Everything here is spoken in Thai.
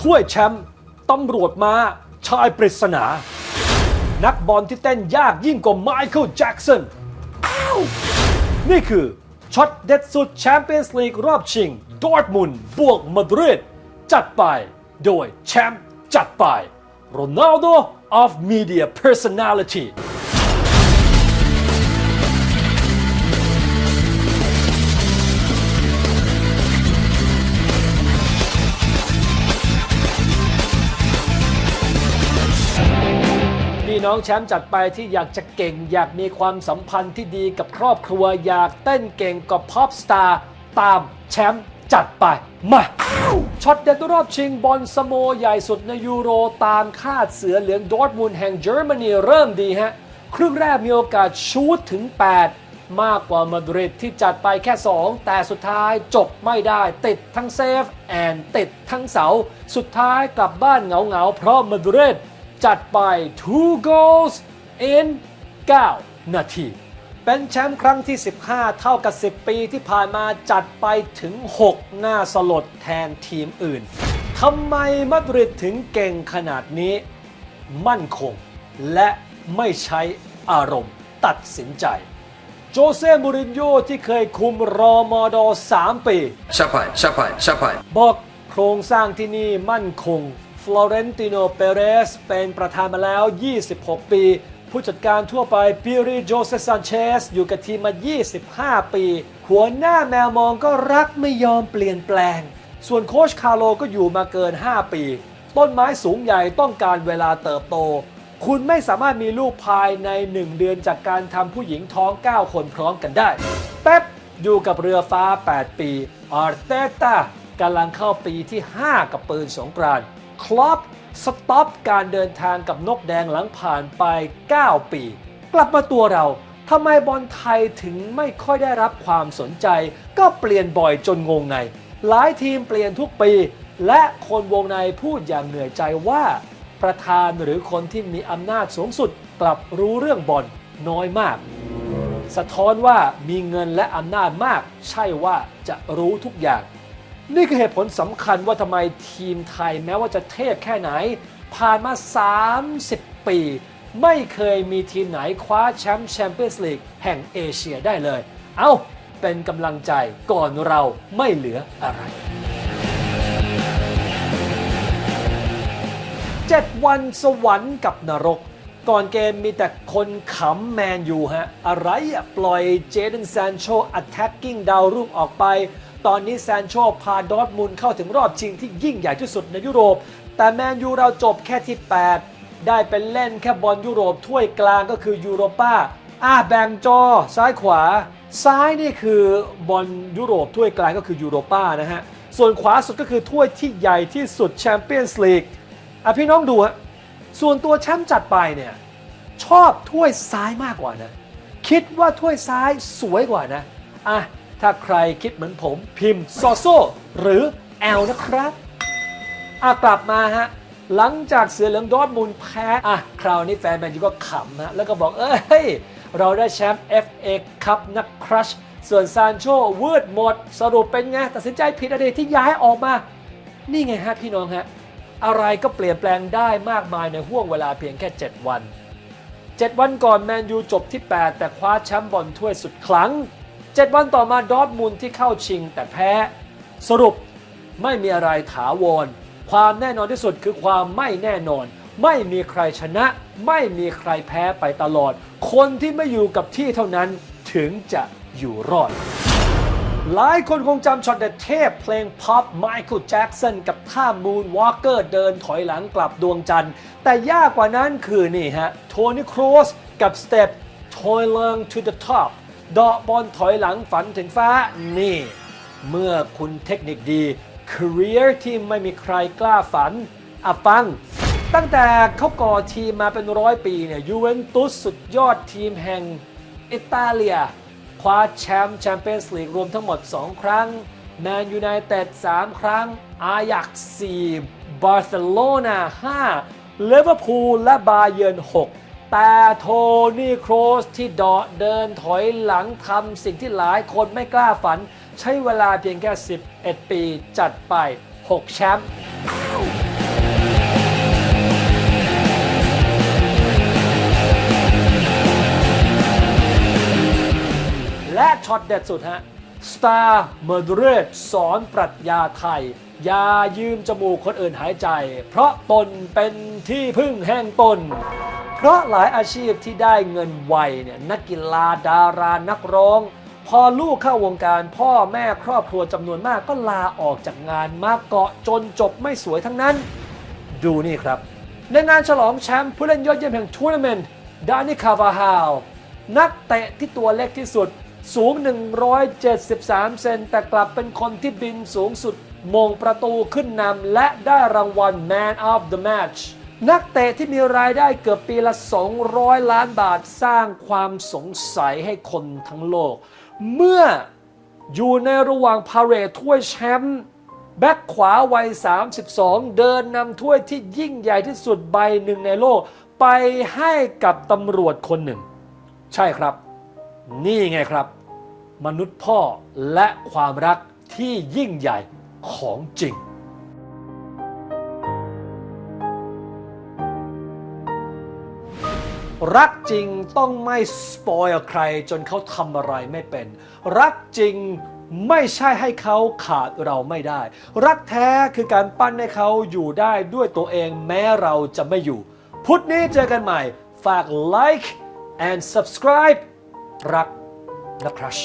ถ้วยแชมป์ตำรวจมาชายปริศนา นักบอลที่เต้นยากยิ่งกว่าไมเคิลแจ็กสันนี่คือช็อตเด็ดสุดแชมเปี้ยนส์ลีกรอบชิงดอร์ทมุนบวกมาดริดจัดไปโดยแชมป์จัดไป Ronaldo of Media Personality น้องแชมป์จัดไปที่อยากจะเก่ง อยากมีความสัมพันธ์ที่ดีกับครอบครัว อยากเต้นเก่งกับพ็อปสตาร์ตามแชมป์จัดไป มาช็อตเด็ดรอบชิงบอลสโมใหญ่สุดในยูโรตามคาดเสือเหลืองดอร์ทมุนแห่งเยอรมนีเริ่มดีฮะ ครึ่งแรกมีโอกาสชูตถึง 8 มากกว่ามาดริดที่จัดไปแค่ 2 แต่สุดท้ายจบไม่ได้ ติดทั้งเซฟ แอนติดทั้งเสา สุดท้ายกลับบ้านเหงาๆเพราะมาดริด จัดไป two goals in 9 นาที เป็นแชมป์ครั้งที่ 15 เท่ากับ 10 ปีที่ผ่านมาจัดไปถึง 6 หน้าสลดแทนทีมอื่นทำไมมาดริดถึงเก่งขนาดนี้ มั่นคง และไม่ใช้อารมณ์ตัดสินใจ โจเซ่มูรินโญ่ที่เคยคุมรอมอดอ3ปี Chapai, chapai, chapai. บอกโครงสร้างที่นี่มั่นคง ฟลอเรนติโน เปเรส เป็นประธานมาแล้ว 26 ปี ผู้จัดการทั่วไปปิริโจเซซันเชส อยู่กับทีมมา 25 ปี หัวหน้าแมวมองก็รักไม่ยอมเปลี่ยนแปลง ส่วนโคชคาร์โลก็อยู่มาเกิน 5 ปี ต้นไม้สูงใหญ่ต้องการเวลาเติบโต คุณไม่สามารถมีลูกภายใน 1 เดือนจากการทำผู้หญิงท้อง 9 คนพร้อมกันได้ เป๊ปอยู่กับเรือฟ้า 8 ปีอาร์เตต้ากำลังเข้าปีที่ 5 กับปืนสงกรานต์ คลอปสต็อปการเดินทางกับนกแดงหลังผ่านไป 9 ปี กลับมาตัวเราทำไมบอลไทยถึงไม่ค่อยได้รับความสนใจ ก็เปลี่ยนบ่อยจนงงไง หลายทีมเปลี่ยนทุกปี และคนวงในพูดอย่างเหนื่อยใจว่า ประธานหรือคนที่มีอำนาจสูงสุด กลับรู้เรื่องบอลน้อยมาก สะท้อนว่ามีเงินและอำนาจมาก ใช่ว่าจะรู้ทุกอย่าง นี่คือเหตุผลสำคัญว่าทำไมทีมไทยแม้ว่าจะเทพแค่ไหน ผ่านมา 30 ปี ไม่เคยมีทีมไหนคว้าแชมป์แชมเปี้ยนส์ลีกแห่งเอเชียได้เลย เอา้า เป็นกำลังใจก่อนเราไม่เหลืออะไร 7 วันสวรรค์กับนรก ก่อนเกมมีแต่คนขำแมนอยู่ฮะ อะไรอะปล่อยเจเดนแซนโช attacking ดาวรุ่งออกไป ตอนนี้แซนโชพาดอร์ทมุนเข้าถึงรอบชิงที่ยิ่งใหญ่ที่สุดในยุโรป แต่แมนยูเราจบแค่ที่ 8 ได้เป็นเล่นแค่บอลยุโรปถ้วยกลางก็คือยูโรป้าอะแบ่งจอซ้ายขวา ซ้ายนี่คือบอลยุโรปถ้วยกลางก็คือยูโรป้านะฮะ ส่วนขวาสุดก็คือถ้วยที่ใหญ่ที่สุดแชมเปี้ยนส์ลีกอะพี่น้องดูฮะส่วนตัวแชมป์จัดไปเนี่ยชอบถ้วยซ้ายมากกว่านะ คิดว่าถ้วยซ้ายสวยกว่านะอะ ถ้าใครคิดเหมือนผมพิมพ์ซโซหรือแอลนะครับอะกลับมาฮะ หลังจากเสือเหลืองดอร์ทมุนด์แพ้ อะ คราวนี้แฟนแมนยูก็ขำฮะแล้วก็บอก เอ้ย เราได้แชมป์ FA คัพนักครัช ส่วนซานโชวืดหมด สรุปเป็นไง ตัดสินใจผิดอะไรที่ย้ายออกมา นี่ไงฮะพี่น้องฮะ อะไรก็เปลี่ยนแปลงได้มากมายในห่วงเวลาเพียงแค่ 7 วัน 7 วันก่อนแมนยูจบที่ 8 แต่คว้าแชมป์บอลถ้วยสุดครั้ง 7 วันต่อมาดอร์ทมุนที่เข้าชิงแต่แพ้ สรุปไม่มีอะไรถาวร ความแน่นอนที่สุดคือความไม่แน่นอน ไม่มีใครชนะ ไม่มีใครแพ้ไปตลอด คนที่ไม่อยู่กับที่เท่านั้นถึงจะอยู่รอด หลายคนคงจำช็อตเด็ดเทพเพลงพ็อปไมเคิลแจ็กสันกับท่ามูนวอล์กเกอร์เดินถอยหลังกลับดวงจันทร์ แต่ยากกว่านั้นคือนี่ฮะ โทนี่ครอสกับสเต็ป toiling to the top เดาะบอลถอยหลังฝันถึงฟ้านี่ เมื่อคุณเทคนิคดี career ที่ไม่มีใครกล้าฝันอะฟัง ตั้งแต่เขาก่อทีมมาเป็นร้อยปีเนี่ยยูเวนตุสสุดยอดทีมแห่งอิตาเลีย คว้าแชมป์แชมเปี้ยนส์ลีกรวมทั้งหมด 2 ครั้งแมนยูไนเต็ด3ครั้ง อายัก4บาร์เซโลนา5เลเวอร์พูลและบาเยิร์น6 แต่โทนี่โครสที่เดาะเดินถอยหลังทำสิ่งที่หลายคนไม่กล้าฝัน ใช้เวลาเพียงแค่ 11 ปีจัดไป 6 แชมป์และช็อตเด็ดสุดฮะ สตาร์เมดเรดสอนปรัชญาไทย อย่ายืมจมูกคนอื่นหายใจ เพราะตนเป็นที่พึ่งแห่งตน เพราะหลายอาชีพที่ได้เงินไวเนี่ยนักกีฬาดารานักร้อง พอลูกเข้าวงการพ่อแม่ครอบครัวจำนวนมากก็ลาออกจากงานมาเกาะจนจบไม่สวยทั้งนั้น ดูนี่ครับ ในงานฉลองแชมป์ผู้เล่นยอดเยี่ยมแห่งทัวร์นาเมนต์ดานิคาบาฮาลนักเตะที่ตัวเล็กที่สุดสูง 173 เซนแต่กลับเป็นคนที่บินสูงสุด มงประตูขึ้นนำและได้รางวัล Man of the Match นักเตะที่มีรายได้เกือบปีละ 200 ล้านบาทสร้างความสงสัยให้คนทั้งโลก เมื่ออยู่ในระหว่างพาเหรดถ้วยแชมป์แบ็คขวาวัย 32 เดินนำถ้วยที่ยิ่งใหญ่ที่สุดใบหนึ่งในโลก ไปให้กับตำรวจคนหนึ่ง ใช่ครับ นี่ไงครับ มนุษย์พ่อและความรักที่ยิ่งใหญ่ ของจริง รักจริงต้องไม่สปอยใครจนเขาทำอะไรไม่เป็น รักจริงไม่ใช่ให้เขาขาดเราไม่ได้ รักแท้คือการปั้นให้เขาอยู่ได้ด้วยตัวเองแม้เราจะไม่อยู่ พุธนี้เจอกันใหม่ ฝาก like and subscribe รักและ crush